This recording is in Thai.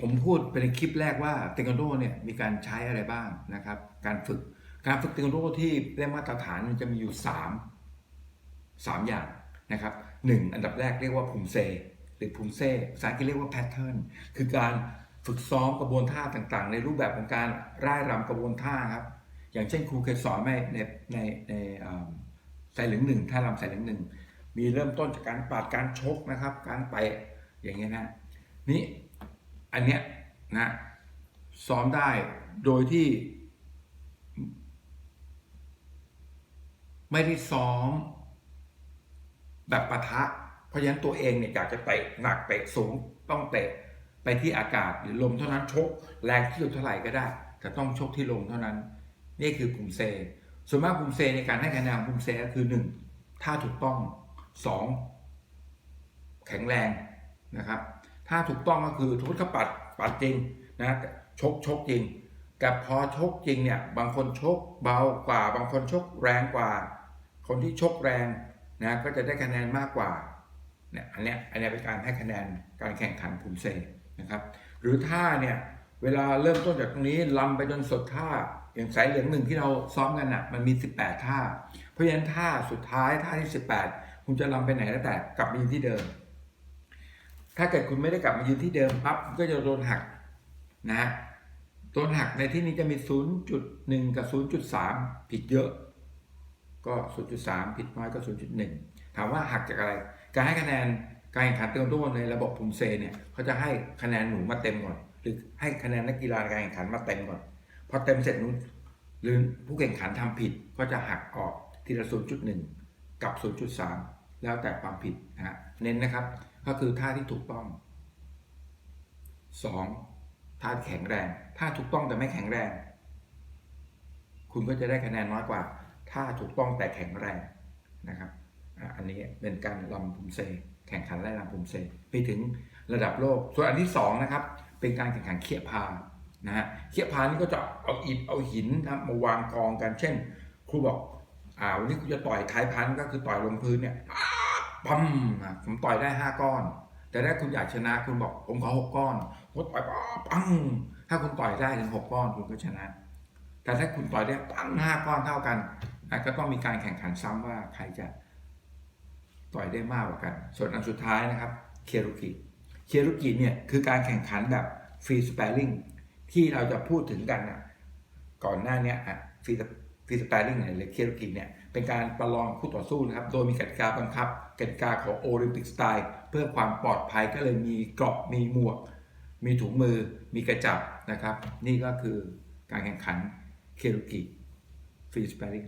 ผมพูดไปในคลิปแรกว่าเทควันโดเนี่ยมีการใช้อะไรบ้างนะครับ การฝึกการฝึกเทควันโดที่ได้มาตรฐานมันจะมีอยู่ 3 3 อย่างนะครับหนึ่งอันดับแรกเรียกว่าภูมิเซ หรือภูมิเซภาษาอังกฤษเรียกว่าแพทเทิร์นคือการฝึกซ้อมกระบวนท่าต่างๆ ในรูปแบบของการร่ายรำกระบวนท่าครับอย่างเช่นครูเคยสอนไหมในในในสายเหลืองหนึ่งท่ารำสายเหลืองหนึ่งมีเริ่มต้นจากการปาดการชกนะครับ การไปอย่างเงี้ยนะนี่ อันเนี้ยนะซ้อมได้โดยที่ ไม่ได้ซ้อม แบบปะทะ เพราะฉะนั้นตัวเองเนี่ยอยากจะเตะหนักเตะสูงต้องเตะไปที่อากาศหรือลมเท่านั้นชกแรงที่สุดเท่าไหร่ก็ได้ แต่ต้องชกที่ลมเท่านั้น นี่คือภูมิเซ ส่วนมากภูมิเซในการให้คะแนนภูมิเซก็คือหนึ่งท่าถูกต้องสองแข็งแรงนะครับ ถ้าถูกต้องก็คือทุกเขาปัดปัดจริงนะชกชกจริงกับพอชกจริงเนี่ยบางคนชกเบากว่า บางคนชกแรงกว่า คนที่ชกแรงนะก็จะได้คะแนนมากกว่าเนี่ยอันเนี้ยอันเนี้ยเป็นการให้คะแนนการแข่งขันภูมิเซนะครับ หรือท่าเนี่ยเวลาเริ่มต้นจากตรงนี้ลำไปจนสุดท่าอย่างสายเหลืองหนึ่งที่เราซ้อมกันอะมันมี 18 ท่า เพราะฉะนั้นท่าสุดท้ายท่าที่ 18 คุณจะลำไปไหนแล้วแต่กลับมาที่เดิม ถ้าเกิดคุณไม่ได้กลับมายืนที่เดิมปั๊บคุณก็จะโดนหักนะฮะโดนหักในที่นี้จะมี 0.1 กับ 0.3 ผิดเยอะ ก็ 0.3 ผิดน้อยก็ 0.1 ถามว่าหักจากอะไร การให้คะแนนการแข่งขันเติมตัวในระบบภูมิเซเนี่ยเขาจะให้คะแนนหนูมาเต็มก่อนหรือให้คะแนนนักกีฬาในการแข่งขันมาเต็มก่อนพอเต็มเสร็จนู้นหรือผู้แข่งขันทำผิดก็จะหักออกทีละ 0.1 กับ 0.3 แล้วแต่ความผิดนะฮะเน้นนะครับ ก็คือท่าที่ถูกต้อง 2. ท่าแข็งแรงถ้าถูกต้องแต่ไม่แข็งแรง คุณก็จะได้คะแนนน้อยกว่าถ้าถูกต้องแต่แข็งแรงนะครับ อันนี้เป็นการลำภูมิเซ แข่งขันไล่ลำภูมิเซ ไปถึงระดับโลก ส่วนอันที่สองนะครับ เป็นการแข่งขันเขี่ยพา นะฮะเขี่ยพานี่ก็จะเอาอิฐเอาหินนะมาวางกองกัน เช่น ครูบอก อ่าวันนี้คุณจะต่อยท้ายพันก็คือต่อยลงพื้นเนี่ย ปั๊มอะผมต่อยได้ห้าก้อน แต่ถ้าคุณอยากชนะคุณบอกผมขอหกก้อนผมต่อยปั๊บปังถ้าคุณต่อยได้ถึงหกก้อนคุณก็ชนะ แต่ถ้าคุณต่อยได้ปังห้าก้อนเท่ากันอะก็ต้องมีการแข่งขันซ้ำว่าใครจะต่อยได้มากกว่ากัน ส่วนอันสุดท้ายนะครับเคโรกิเคโรกิเนี่ยคือการแข่งขันแบบฟรีสเปริงที่เราจะพูดถึงกันนะก่อนหน้านี้อะฟรี ฟรีสแปริงหรือเครุกิเนี่ยเป็นการประลองคู่ต่อสู้นะครับ โดยมีกติกาบังคับกติกาของโอลิมปิกสไตล์เพื่อความปลอดภัยก็เลยมีเกราะมีหมวก มีถุงมือ มีกระจับนะครับ นี่ก็คือการแข่งขันเครุกิฟรีสแปริง